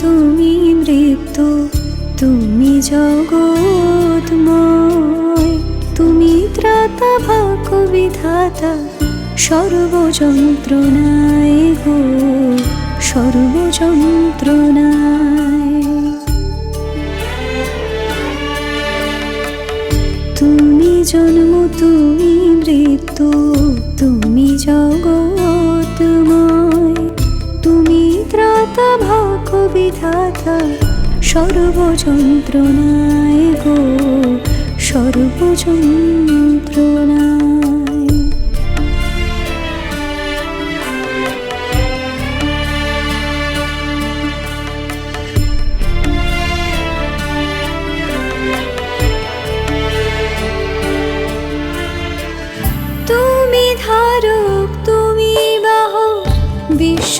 তুমি মৃত্যু, তুমি জগৎময় তুমি ত্রাতা, ভাগ্য বিধাতা, সর্বযন্ত্রণায় গো, সর্বযন্ত্রণায়। তুমি জন্ম, তুমি মৃত্যু, তুমি জগৎময় বিধাতা সর্বযন্ত্রণায় গো সর্বযন্ত্রণায়। তুমি ধারক তুমি বাহক বিশ্ব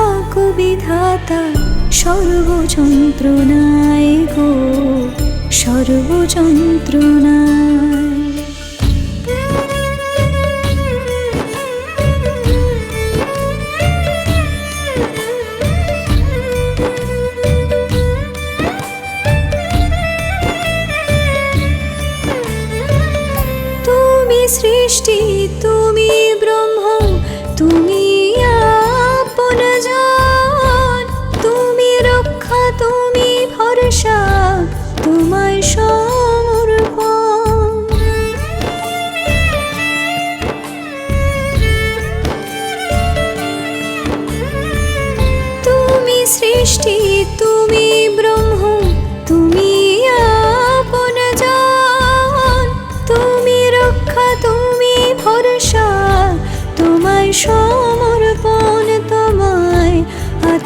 ত্রাতা ভাগ্য বিধাতা সর্বযন্ত্রণায় গো সর্বযন্ত্রণায়। সৃষ্টি তুমি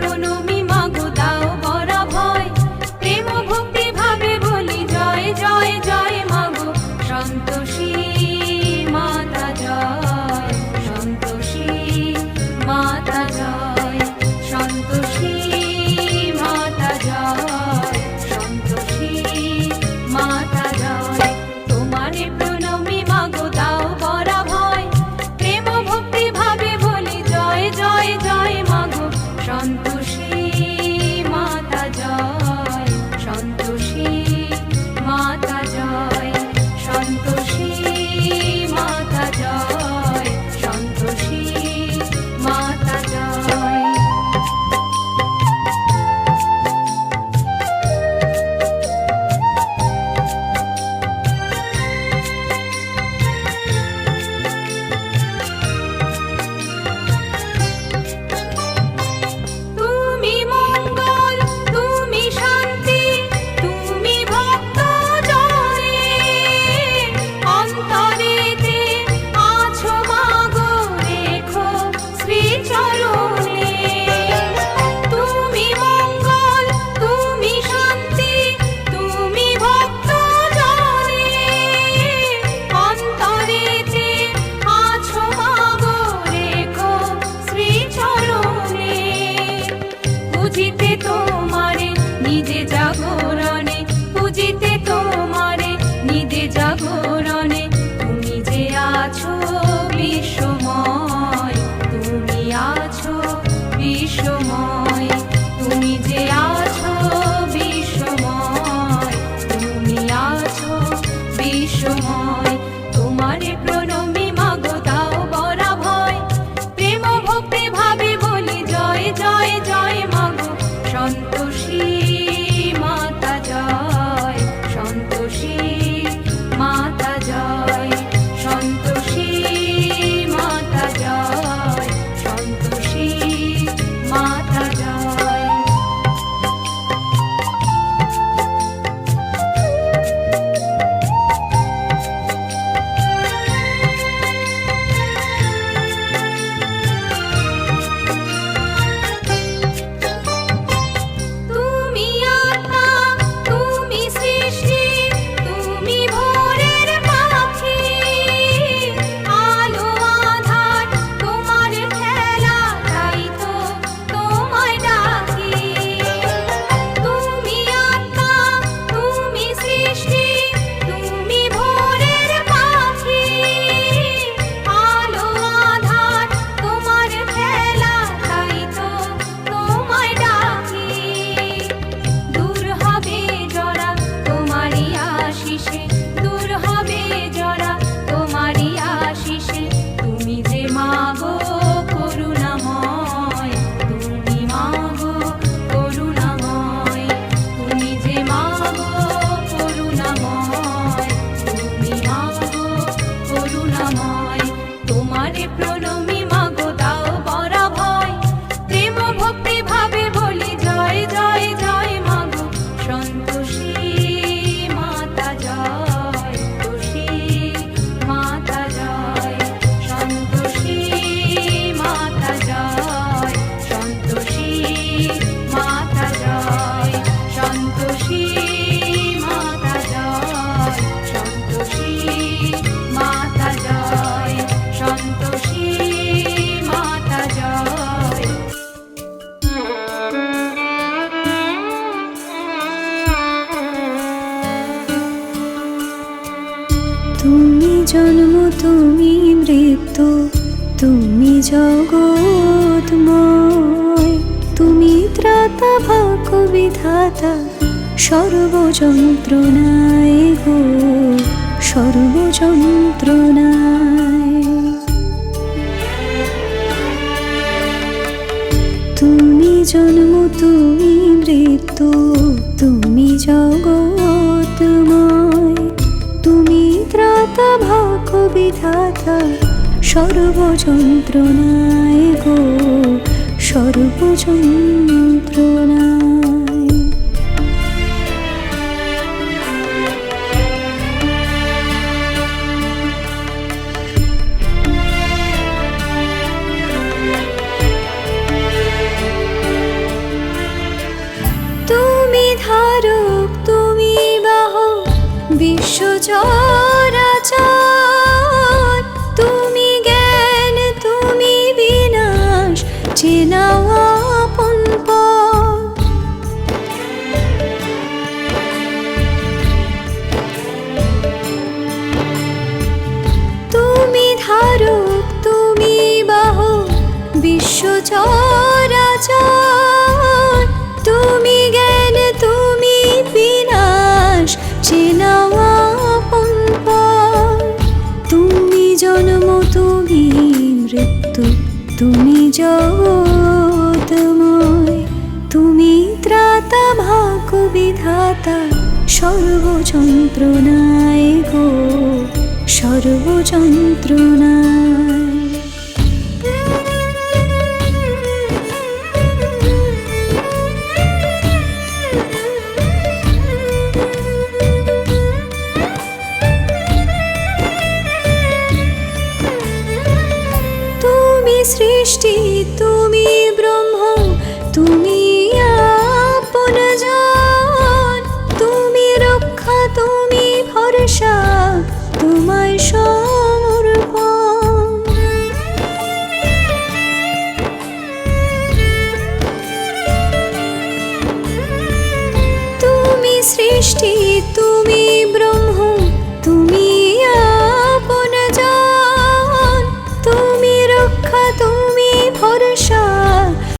প্রণমে খুশি diplomat. জন্ম তুমি মৃত্যু তুমি জগৎময় তুমি ত্রাতা ভাগ বিধাতা সর্বযন্ত্রণায় গো সর্বযন্ত্রণায়। তুমি জন্ম বিধাতা সর্বযন্ত্রণায় গো সর্বযন্ত্রণায়। তুমি বিশ্বজয়। চরাচর তুমি জ্ঞান, তুমি বিনাশ চেনাওয়া তুমি জন্ম, তুমি মৃত্যু, তুমি যোতময় তুমি ত্রাতা ভাগ বিধাতা সর্বযন্ত্রণায় গো সর্বযন্ত্রণায়